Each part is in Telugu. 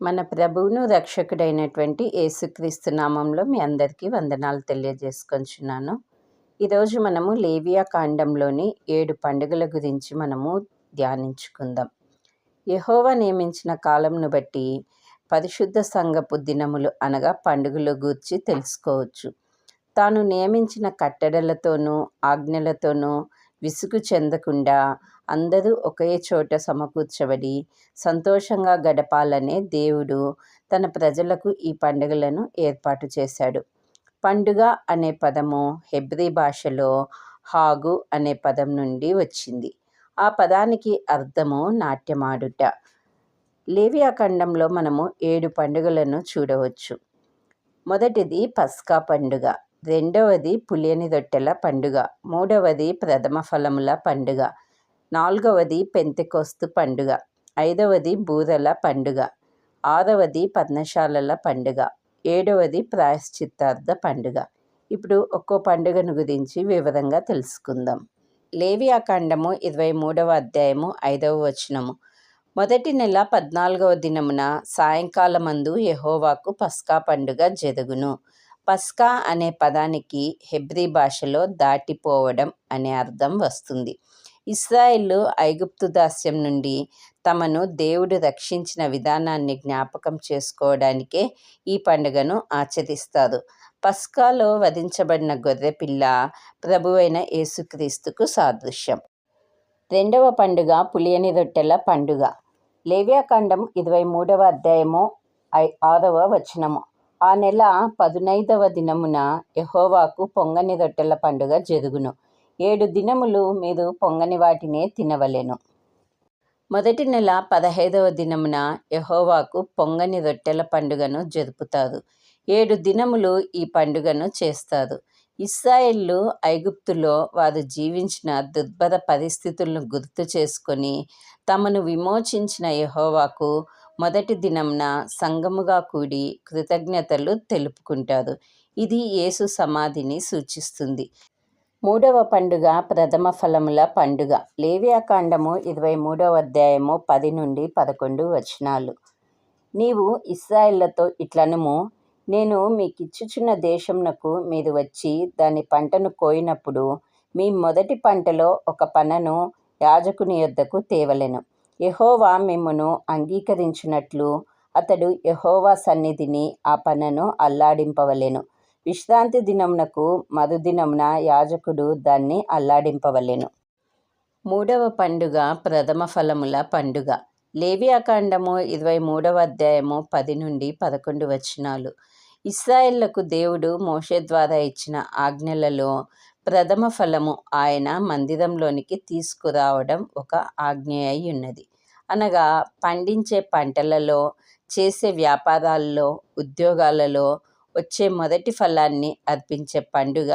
మన ప్రభువును రక్షకుడైనటువంటి యేసుక్రీస్తు నామంలో మీ అందరికీ వందనాలు తెలియజేసుకొంచున్నాను. ఈరోజు మనము లేవియా కాండంలోని ఏడు పండుగల గురించి మనము ధ్యానించుకుందాం. యహోవా నియమించిన కాలంను బట్టి పరిశుద్ధ సంఘపు దినములు అనగా పండుగల గూర్చి తెలుసుకోవచ్చు. తాను నియమించిన కట్టడలతోనూ ఆజ్ఞలతోనూ విసుగు చెందకుండా అందరూ ఒకే చోట సమకూర్చబడి సంతోషంగా గడపాలనే దేవుడు తన ప్రజలకు ఈ పండుగలను ఏర్పాటు చేశాడు. పండుగ అనే పదము హెబ్రీ భాషలో హాగు అనే పదం నుండి వచ్చింది. ఆ పదానికి అర్థము నాట్యమాడుట. లేవియాఖండంలో మనము ఏడు పండుగలను చూడవచ్చు. మొదటిది పస్కా పండుగ. రెండవది పులియని రొట్టెల పండుగ. మూడవది ప్రథమ ఫలముల పండుగ. నాలుగవది పెంతెకొస్తు పండుగ. ఐదవది బూరల పండుగ. ఆరవది పద్మశాలల పండుగ. ఏడవది ప్రాయశ్చిత్తార్థ పండుగ. ఇప్పుడు ఒక్కో పండుగను గురించి వివరంగా తెలుసుకుందాం. లేవియాకాండము ఇరవై మూడవ అధ్యాయము ఐదవ వచనము. మొదటి నెల పద్నాలుగవ దినమున సాయంకాలమందు యహోవాకు పస్కా పండుగ జరుగును. పస్కా అనే పదానికి హెబ్రీ భాషలో దాటిపోవడం అనే అర్థం వస్తుంది. ఇస్రాయిల్ ఐగుప్తు దాస్యం నుండి తమను దేవుడు రక్షించిన విధానాన్ని జ్ఞాపకం చేసుకోవడానికే ఈ పండుగను ఆచరిస్తారు. పస్కాలో వధించబడిన గొర్రెపిల్ల ప్రభువైన యేసుక్రీస్తుకు సాదృశ్యం. రెండవ పండుగ పులియని రొట్టెల పండుగ. లేవ్యాకాండం ఇరవై మూడవ అధ్యాయము ఆరవ వచనము. ఆ నెల పదునైదవ దినమున యహోవాకు పొంగని రొట్టెల పండుగ జరుగును. ఏడు దినములు మీరు పొంగని వాటినే తినవలెను. మొదటి నెల పదహైదవ దినమున యహోవాకు పొంగని రొట్టెల పండుగను జరుపుతారు. ఏడు దినములు ఈ పండుగను చేస్తారు. ఇస్రాయిల్లు ఐగుప్తులో వారు జీవించిన దుర్భర పరిస్థితులను గుర్తు చేసుకొని తమను విమోచించిన యహోవాకు మొదటి దినంన సంగముగా కూడి కృతజ్ఞతలు తెలుపుకుంటారు. ఇది యేసు సమాధిని సూచిస్తుంది. మూడవ పండుగ ప్రథమ ఫలముల పండుగ. లేవ్యాకాండము ఇరవై మూడవ అధ్యాయము పది నుండి పదకొండు వచనాలు. నీవు ఇస్రాయిళ్ళతో ఇట్లనము నేను మీకు ఇచ్చుచున్న దేశంనకు మీరు వచ్చి దాని పంటను కోయినప్పుడు మీ మొదటి పంటలో ఒక పనను యాజకుని యొద్దకు తేవలెను. యహోవా మిమ్మును అంగీకరించినట్లు అతడు యహోవా సన్నిధిని ఆ పనను అల్లాడింపవలెను. విశ్రాంతి దినమునకు మరుదినమున యాజకుడు దాన్ని అల్లాడింపవలెను. మూడవ పండుగ ప్రథమ ఫలముల పండుగ. లేవియాకాండము ఇరవై మూడవ అధ్యాయము పది నుండి పదకొండు వచనాలు. ఇస్రాయిళ్ళకు దేవుడు మోషే ద్వారా ఇచ్చిన ఆజ్ఞలలో ప్రథమ ఫలము ఆయన మందిరంలోనికి తీసుకురావడం ఒక ఆజ్ఞ అయి ఉన్నది అనగా పండించే పంటలలో చేసే వ్యాపారాల్లో ఉద్యోగాలలో వచ్చే మొదటి ఫలాన్ని అర్పించే పండుగ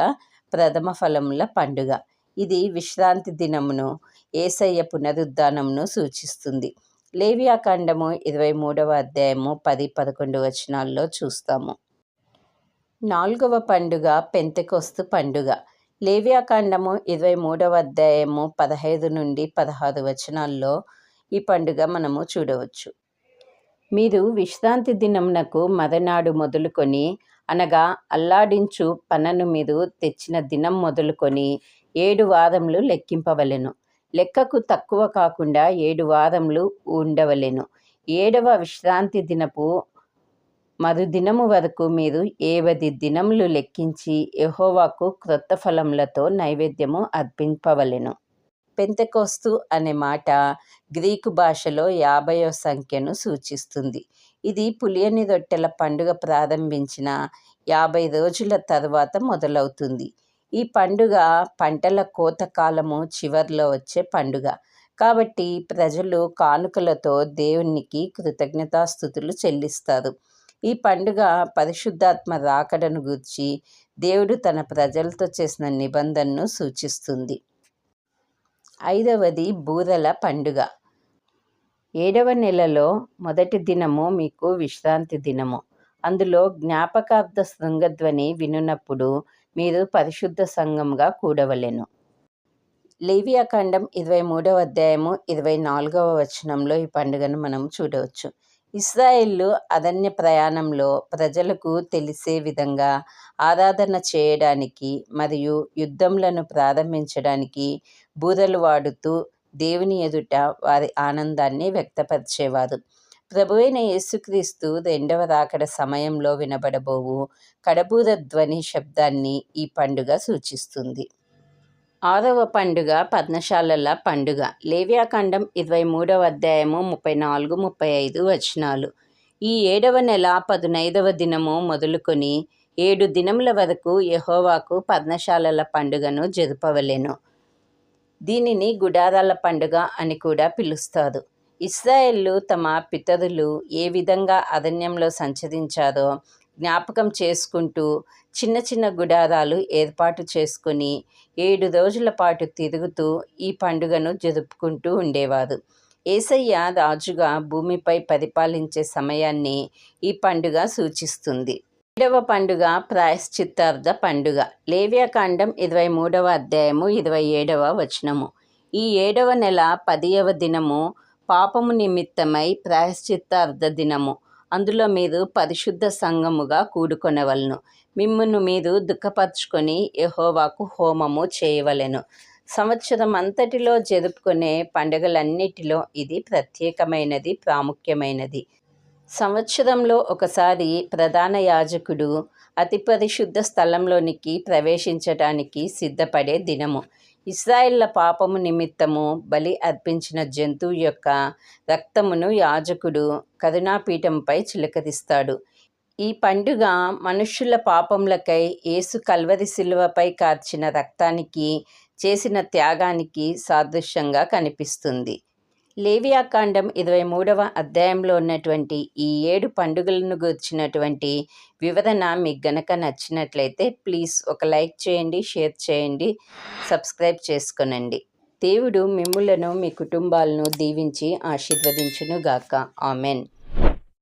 ప్రథమ ఫలముల పండుగ. ఇది విశ్రాంతి దినమును ఏసయ్య పునరుద్ధానమును సూచిస్తుంది. లేవియాకాండము ఇరవై మూడవ అధ్యాయము పది పదకొండు వచనాల్లో చూస్తాము. నాలుగవ పండుగ పెంతెకొస్తు పండుగ. లేవ్యాకాండము ఇరవై మూడవ అధ్యాయము పదహైదు నుండి పదహారు వచనాల్లో ఈ పండుగ మనము చూడవచ్చు. మీరు విశ్రాంతి దినమునకు మరనాడు మొదలుకొని అనగా అల్లాడించు పనను మీరు తెచ్చిన దినం మొదలుకొని ఏడు వారములు లెక్కింపవలెను. లెక్కకు తక్కువ కాకుండా ఏడు వారములు ఉండవలెను. ఏడవ విశ్రాంతి దినపు మరుదినము వరకు మీరు ఏవది దినములు లెక్కించి యహోవాకు క్రొత్త ఫలములతో నైవేద్యము అర్పింపవలెను. పెంతకోస్తు అనే మాట గ్రీకు భాషలో యాభయో సంఖ్యను సూచిస్తుంది. ఇది పులియని రొట్టెల పండుగ ప్రారంభించిన యాభై రోజుల తర్వాత మొదలవుతుంది. ఈ పండుగ పంటల కోత కాలము చివరిలో వచ్చే పండుగ. కాబట్టి ప్రజలు కానుకలతో దేవునికి కృతజ్ఞతాస్థుతులు చెల్లిస్తారు. ఈ పండుగ పరిశుద్ధాత్మ రాకడను గూర్చి దేవుడు తన ప్రజలతో చేసిన నిబంధనను సూచిస్తుంది. ఐదవది బూరల పండుగ. ఏడవ నెలలో మొదటి దినము మీకు విశ్రాంతి దినము. అందులో జ్ఞాపకార్థ శృంగధ్వని వినున్నప్పుడు మీరు పరిశుద్ధ సంఘంగా కూడవలెను. లేవియాకాండం ఇరవై మూడవ అధ్యాయము ఇరవై నాలుగవ వచనంలో ఈ పండుగను మనం చూడవచ్చు. ఇస్రాయేళ్ళు అరణ్య ప్రయాణంలో ప్రజలకు తెలిసే విధంగా ఆరాధన చేయడానికి మరియు యుద్ధములను ప్రారంభించడానికి బూరలు వాడుతూ దేవుని ఎదుట వారి ఆనందాన్ని వ్యక్తపరిచేవారు. ప్రభువైన యేసుక్రీస్తు రెండవ రాకడ సమయంలో వినబడబోవు కడబూర ధ్వని శబ్దాన్ని ఈ పండుగ సూచిస్తుంది. ఆరవ పండుగ పద్మశాలల పండుగ. లేవ్యాకాండం ఇరవై మూడవ అధ్యాయము ముప్పై నాలుగు ముప్పై ఐదు వచనాలు. ఈ ఏడవ నెల పదునైదవ దినము మొదలుకొని ఏడు దినముల వరకు యహోవాకు పద్మశాలల పండుగను జరుపవలెను. దీనిని గుడారాల పండుగ అని కూడా పిలుస్తారు. ఇస్రాయేళ్ళు తమ పితరులు ఏ విధంగా అరణ్యంలో సంచరించారో జ్ఞాపకం చేసుకుంటూ చిన్న చిన్న గుడారాలు ఏర్పాటు చేసుకుని ఏడు రోజుల పాటు తిరుగుతూ ఈ పండుగను జరుపుకుంటూ ఉండేవారు. ఏసయ్య రాజుగా భూమిపై పరిపాలించే సమయాన్ని ఈ పండుగ సూచిస్తుంది. ఏడవ పండుగ ప్రాయశ్చిత్తార్థ పండుగ. లేవ్యాకాండం ఇరవై మూడవ అధ్యాయము ఇరవై ఏడవ వచనము. ఈ ఏడవ నెల పదియవ దినము పాపము నిమిత్తమై ప్రాయశ్చిత్తార్థ దినము. అందులో మీరు పరిశుద్ధ సంఘముగా కూడుకొనవలను. మిమ్మును మీరు దుఃఖపరుచుకొని యహోవాకు హోమము చేయవలెను. సంవత్సరం అంతటిలో జరుపుకునే పండుగలన్నిటిలో ఇది ప్రత్యేకమైనది ప్రాముఖ్యమైనది. సంవత్సరంలో ఒకసారి ప్రధాన యాజకుడు అతి పరిశుద్ధ స్థలంలోనికి ప్రవేశించటానికి సిద్ధపడే దినము. ఇస్రాయిల్ల పాపము నిమిత్తము బలి అర్పించిన జంతువు యొక్క రక్తమును యాజకుడు కరుణాపీఠంపై చిలకరిస్తాడు. ఈ పండుగ మనుష్యుల పాపములకై యేసు కల్వరి శిలువపై కార్చిన రక్తానికి చేసిన త్యాగానికి సాదృశ్యంగా కనిపిస్తుంది. లేవియాకాండం ఇరవై మూడవ అధ్యాయంలో ఉన్నటువంటి ఈ ఏడు పండుగలను గుర్చినటువంటి వివరణ మీకు గనక నచ్చినట్లయితే ప్లీజ్ ఒక లైక్ చేయండి షేర్ చేయండి సబ్స్క్రైబ్ చేసుకునండి. దేవుడు మిమ్ములను మీ కుటుంబాలను దీవించి ఆశీర్వదించునుగాక. ఆమెన్.